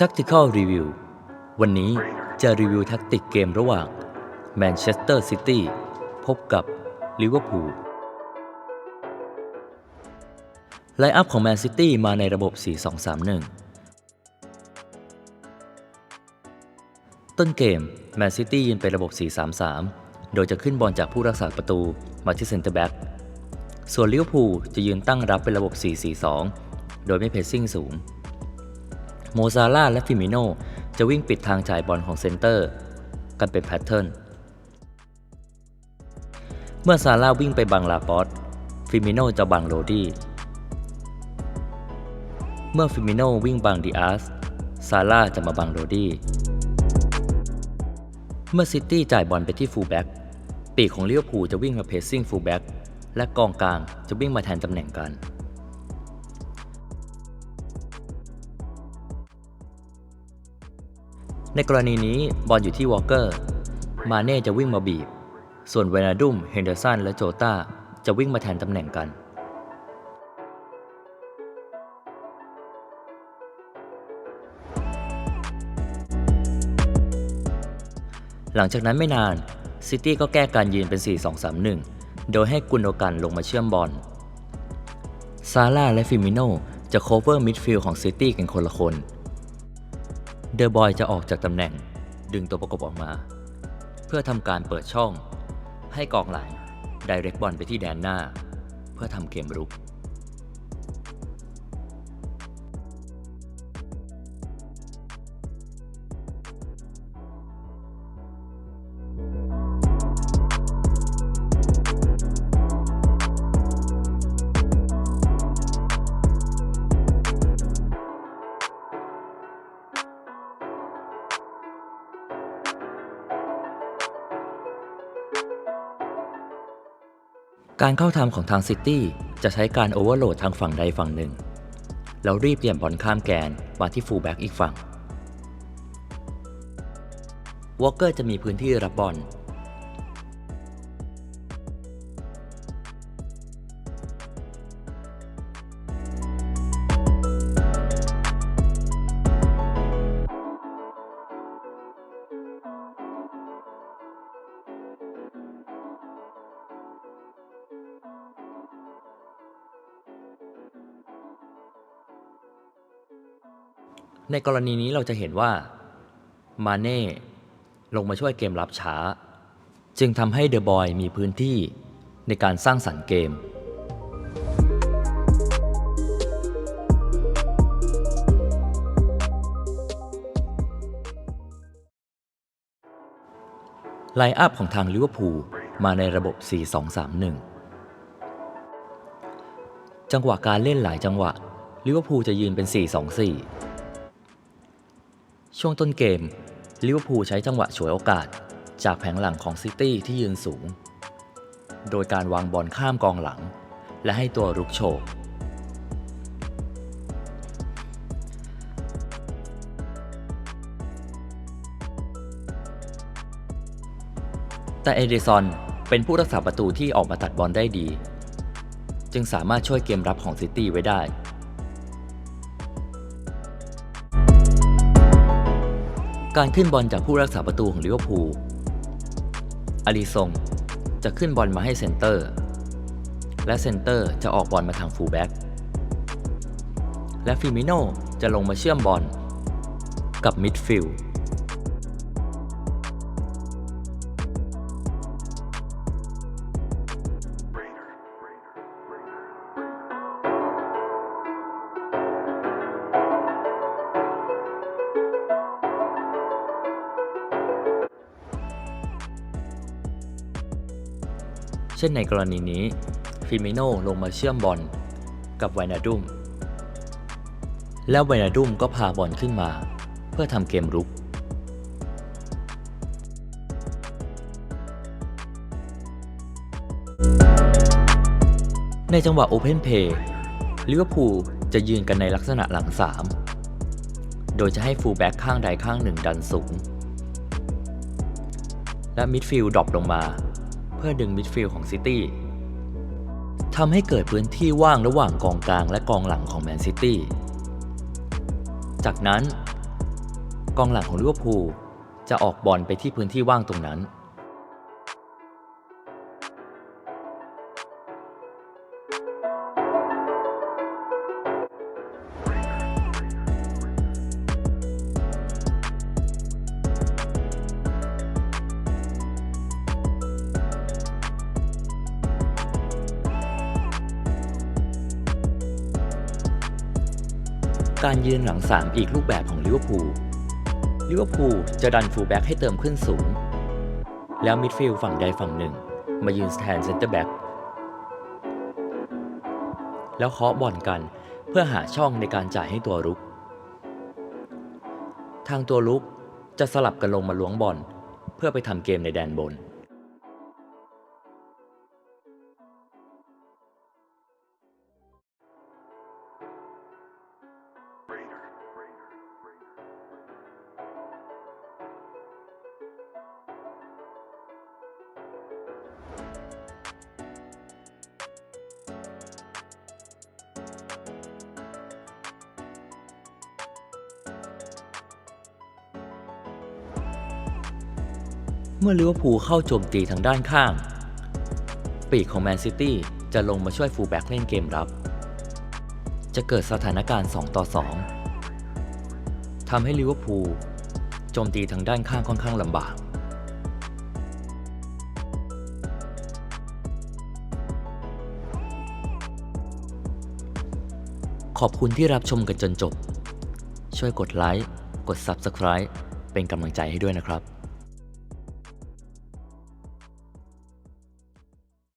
Tactical Review วันนี้จะรีวิวแท็กติกเกมระหว่างแมนเชสเตอร์ซิตี้พบกับลิเวอร์พูลไลอัพของแมนซิตี้มาในระบบ 4-2-3-1 ต้นเกมแมนซิตี้ยืนเป็นระบบ 4-3-3 โดยจะขึ้นบอลจากผู้รักษาประตูมาที่เซนเตอร์แบ็กส่วนลิเวอร์พูลจะยืนตั้งรับเป็นระบบ 4-4-2 โดยไม่เพสซิ่งสูง โมซาร่าและฟิมิโนจะวิ่งปิดทางจ่ายบอลของเซนเตอร์ กันเป็นแพทเทิร์น เมื่อซาร่าวิ่งไปบังลาปอสฟิมิโนจะบังโรดี้เมื่อฟิมิโนวิ่งบังดิอาสซาร่าจะมาบังโรดี้เมื่อซิตี้จ่ายบอลไปที่ฟูลแบ็กปีกของลิเวอร์พูลจะวิ่งมาเพสซิ่งฟูลแบ็กและกองกลางจะวิ่งมาแทนตำแหน่งกัน ในกรณีนี้บอลอยู่ที่วอลเกอร์ มาเน่จะวิ่งมาบีบ ส่วนเวนาดุมเฮนเดอร์สันและโจตาจะวิ่งมาแทนตำแหน่งกัน หลังจากนั้นไม่นาน ซิตี้ก็แก้การยืนเป็น 4-2-3-1 โดยให้กุนโดกันลงมาเชื่อมบอล ซาร่าและฟิมิโนจะโคเวอร์มิดฟิลด์ของซิตี้กันคนละคน เดอะบอยจะออกจากตำแหน่งดึงตัวประกบออกมา เพื่อทำการเปิดช่อง ให้กองหลังไดเรกบอลไปที่แดนหน้า เพื่อทำเกมรุก การเข้าทำของทางซิตี้จะใช้การโอเวอร์โหลดทางฝั่งใดฝั่งหนึ่ง แล้วรีบเปลี่ยนบอลข้ามแกนมาที่ฟูลแบ็กอีกฝั่งวอลเกอร์จะมีพื้นที่รับบอล ในกรณีนี้เราจะเห็นว่ามาเน่ลงมาช่วยเกมรับช้า จึงทำให้เดอะบอยมีพื้นที่ในการสร้างสรรค์เกม ไลอัพของทางลิเวอร์พูลมาในระบบ 4-2-3-1 จังหวะการเล่นหลายจังหวะลิเวอร์พูลจะยืนเป็น 4-2-4 ช่วงต้นเกมลิเวอร์พูลใช้จังหวะฉวยโอกาส จากแผงหลังของซิตี้ที่ยืนสูง โดยการวางบอลข้ามกองหลัง และให้ตัวรุกโฉบแต่เอเดซอนเป็นผู้รักษาประตูที่ออกมาตัดบอลได้ดี จึงสามารถช่วยเกมรับของซิตี้ไว้ได้ การขึ้นบอลจากผู้รักษาประตูของลิเวอร์พูลอาริซงจะขึ้นบอลมาให้เซนเตอร์ และเซนเตอร์จะออกบอลมาทางฟูลแบ็กและฟิมิโนจะลงมาเชื่อมบอลกับมิดฟิลด์ เช่นในกรณีนี้ฟิมิโนลงมาเชื่อมบอลกับไวนาดุม แล้วไวนาดุมก็พาบอลขึ้นมา เพื่อทำเกมรุก ในจังหวะโอเพนเพย์ลิเวอร์พูลจะยืนกันในลักษณะหลัง 3 โดยจะให้ฟูลแบ็กข้างใดข้างหนึ่งดันสูง และมิดฟิลด์ดรอปลงมา เพื่อดึงมิดฟิลด์ของซิตี้ทำให้เกิดพื้นที่ว่างระหว่างกองกลางและกองหลังของแมนซิตี้ จากนั้น กองหลังของลิเวอร์พูลจะออกบอลไปที่พื้นที่ว่างตรงนั้น การยืนหลัง3อีกรูปแบบของลิเวอร์พูล ลิเวอร์พูลจะดันฟูลแบ็กให้เติมขึ้นสูง แล้วมิดฟิลด์ฝั่งใดฝั่งหนึ่ง มายืนแทนเซนเตอร์แบ็กแล้วเคาะบอลกันเพื่อหาช่องในการจ่ายให้ตัวรุก ทางตัวรุกจะสลับกันลงมาล้วงบอลเพื่อไปทำเกมในแดนบน เมื่อลิเวอร์พูลเข้าโจมตีทางด้านข้าง ปีกของแมนซิตี้จะลงมาช่วยฟูลแบ็กเล่นเกมรับ จะเกิดสถานการณ์ 2 ต่อ 2ทำให้ลิเวอร์พูลโจมตีทางด้านข้างค่อนข้างลำบากขอบคุณที่รับชมกันจนจบ ช่วยกดไลค์ กด Subscribe เป็นกำลังใจให้ด้วยนะครับ